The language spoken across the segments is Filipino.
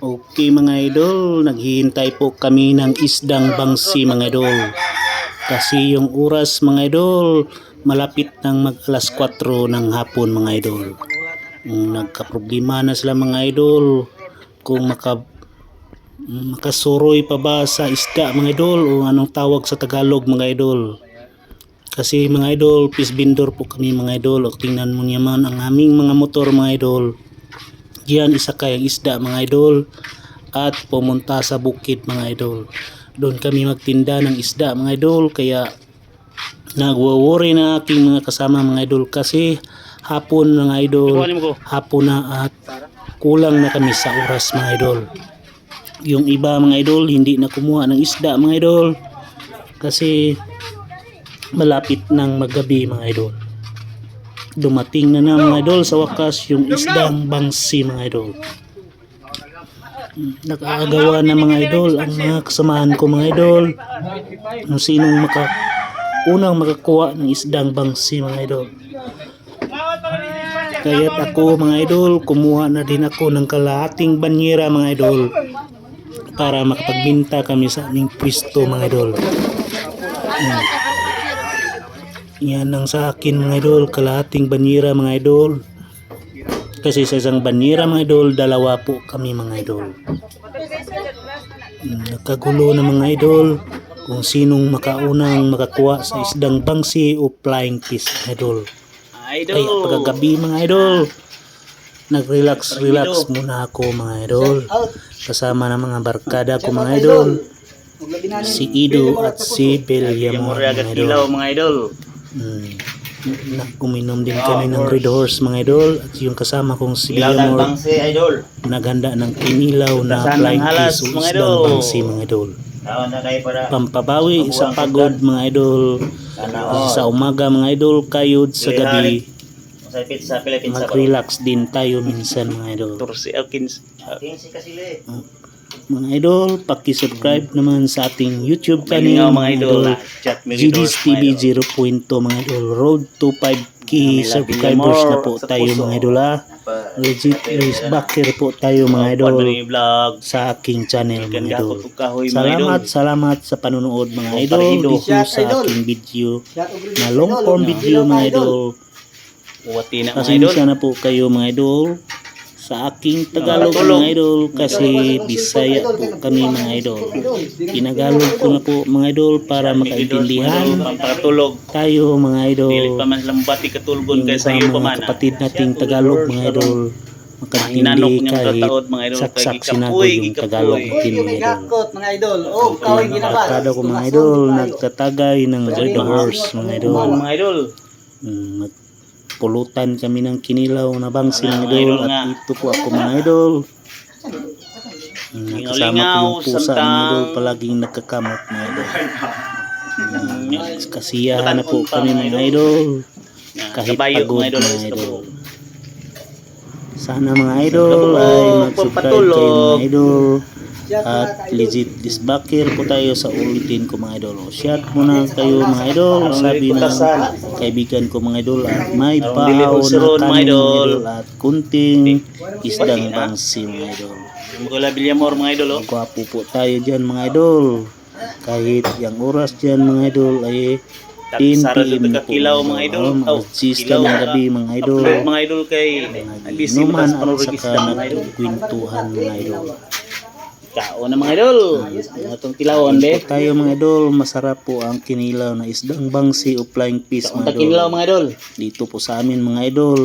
Okay mga idol, naghihintay po kami ng isdang bangsi mga idol. Kasi yung oras mga idol, malapit ng mag alas 4 ng hapon mga idol. Nagkaproblema na sila mga idol kung maka makasuroy pa ba sa isda mga idol o anong tawag sa Tagalog mga idol. Kasi mga idol, fish vendor po kami mga idol. O tingnan mo naman ang aming mga motor mga idol. Diyan isa kayang isda mga idol at pumunta sa bukid mga idol. Doon kami magtinda ng isda mga idol kaya nagwo-worry na aking mga kasama mga idol kasi hapon mga idol hapon na at kulang na kami sa oras mga idol. Yung iba mga idol hindi na kumuha ng isda mga idol kasi malapit ng magabi mga idol dumating na na mga idol sa wakas yung isdang bangsi mga idol. Nakaagawa na mga idol ang mga kasamahan ko mga idol. Kung sinong maka unang makakuha ng isdang bangsi mga idol. Kaya't ako mga idol kumuha na din ako ng kalahating banyera mga idol para makapagbinta kami sa aming pwesto mga idol. Yan. Yan ang sa akin mga idol, kalahating banyera mga idol. Kasi sa isang banyera mga idol, dalawa po kami mga idol. Mm, Nagkagulo na mga idol kung sinong makaunang makakuha sa isdang bangsi o flying fish mga idol. Kaya pagkagabi mga idol, nag-relax relax muna ako mga idol. Kasama ng mga barkada ko mga idol. Si Ido at si Beliamor mga idol. Mm. Na, uminom din kami ng Red Horse mga idol at yung kasama kong si Ilaw ng Bilamor bangsi, idol. naghanda ng kinilaw na flying fish o mga isdang idol. bangsi mga idol. Pampabawi sa pagod mga idol sa umaga mga idol kayod sa gabi mag-relax din tayo minsan mga idol. Tursi Elkins. 15 kasi le. Mga idol, paki-subscribe naman sa ating YouTube channel mga idol. GD's TV 0.2 mga idol. Road to 5k subscribers na po tayo mga idol ha. Legit race backer po tayo mga idol vlog. sa aking channel mga idol. Salamat, salamat sa panonood mga idol dito sa aking video na long form video mga idol. Uwati na mga idol. Pasensya na po kayo mga idol sa aking Tagalog mga idol kasi Bisaya po kami mga idol. Tinagalog ko na po mga idol para makaintindihan tayo mga idol. Dili pa man lambati katulgon Yung kay sa iyo mga pa man. ah. kapatid nating Tagalog mga idol makaintindi kahit tataod mga idol. saksak sinabi yung. Tagalog natin mga idol. Mga idol. Oh, kaway Yung ginabas. barkada ko mga idol nagtatagay ng Red Horse mga idol. Mga idol. Mm, Pulutan kami ng kinilaw na bangsi mga Mga idol at ito po ako mga idol. Mm, Nakasama ko yung pusa samtang- idol palaging nagkakamot mga idol. Mm, Kasiyahan na po kami mga idol. Kahit pagod mga idol. Sana mga idol ay mag-subscribe kayo mga idol. At legit disbacker po tayo sa ulitin ko mga idol. Shout muna kayo mga idol. Sabi ng kaibigan ko mga idol at may dili na kanin mga idol. idol at kunting isdang bangsi mga idol. Mugula Villamor mga idol. oh. Gwapo po tayo dyan mga idol. Kahit yung oras dyan mga idol ay 10 Sara PM dito na ka po. kilaw mga idol. Oh, Oh, kilaw ng gabi mga idol. Upload mga idol kay busy mo Inuman tas at saka mga idol. nagkwentuhan mga idol. Kao na mga idol. Atong kilawon be. Tayo mga idol, masarap po ang kinilaw na isdang bangsi o flying fish mga idol. mga idol. Dito po sa amin mga idol.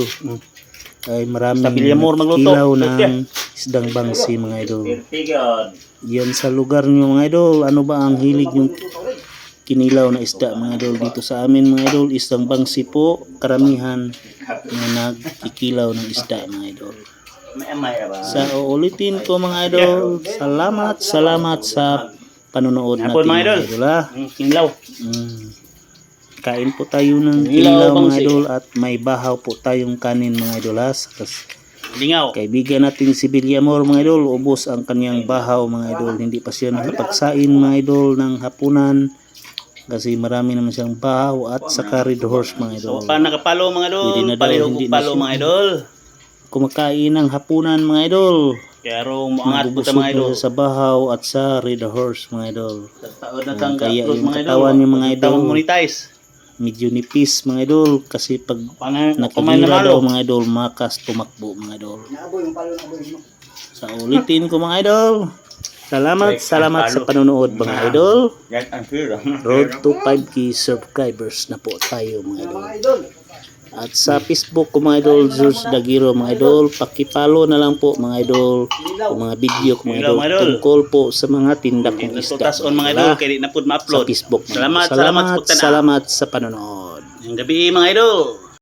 Ay maraming kilaw ng isdang bangsi mga idol. Yan sa lugar nyo mga idol, ano ba ang hilig yung kinilaw na isda mga idol dito sa amin mga idol, isdang bangsi po, karamihan na nagkikilaw ng isda mga idol. May amay ba? Sa uulitin ko mga idol, salamat, salamat sa panonood natin mga mga idol. ha. Ang kilaw. Mm. Kain po tayo ng Ilaw, mga idol at may bahaw po tayong kanin mga idol ha. Kas- Lingaw. Kaibigan natin si Villamor mga idol, ubos ang kanyang bahaw mga idol. Hindi pa siya nakapagsain mga idol ng hapunan kasi marami naman siyang bahaw at saka red horse mga idol. So, pa nakapalo mga idol. Hindi kong na palo siya. mga idol. Kumakain ng hapunan mga idol. Kaya ro muangat po mga idol. sa bahaw at sa Red Horse mga idol. Sa taon na tang Kaya yung mga idol. katawan yung mga idol. Monetize. Medyo nipis mga idol kasi pag Pangan kumain na nakagira malo. daw mga idol makas tumakbo mga idol. Naaboy yung palo, naaboy mo. Sa ulitin ko mga idol. Salamat, salamat sa panonood mga idol. Yan ang fear. Road to 5k subscribers na po tayo mga idol. At sa Facebook ko mga idol, Zeus Dagiro mga idol, pakipalo na lang po mga idol, ang mga video ko mga idol, tungkol po sa mga tinda kong isda. on mga idol kay di na pud sa ma-upload. Facebook. mga idol. Salamat, salamat salamat, po salamat sa panonood. Ang gabi mga idol.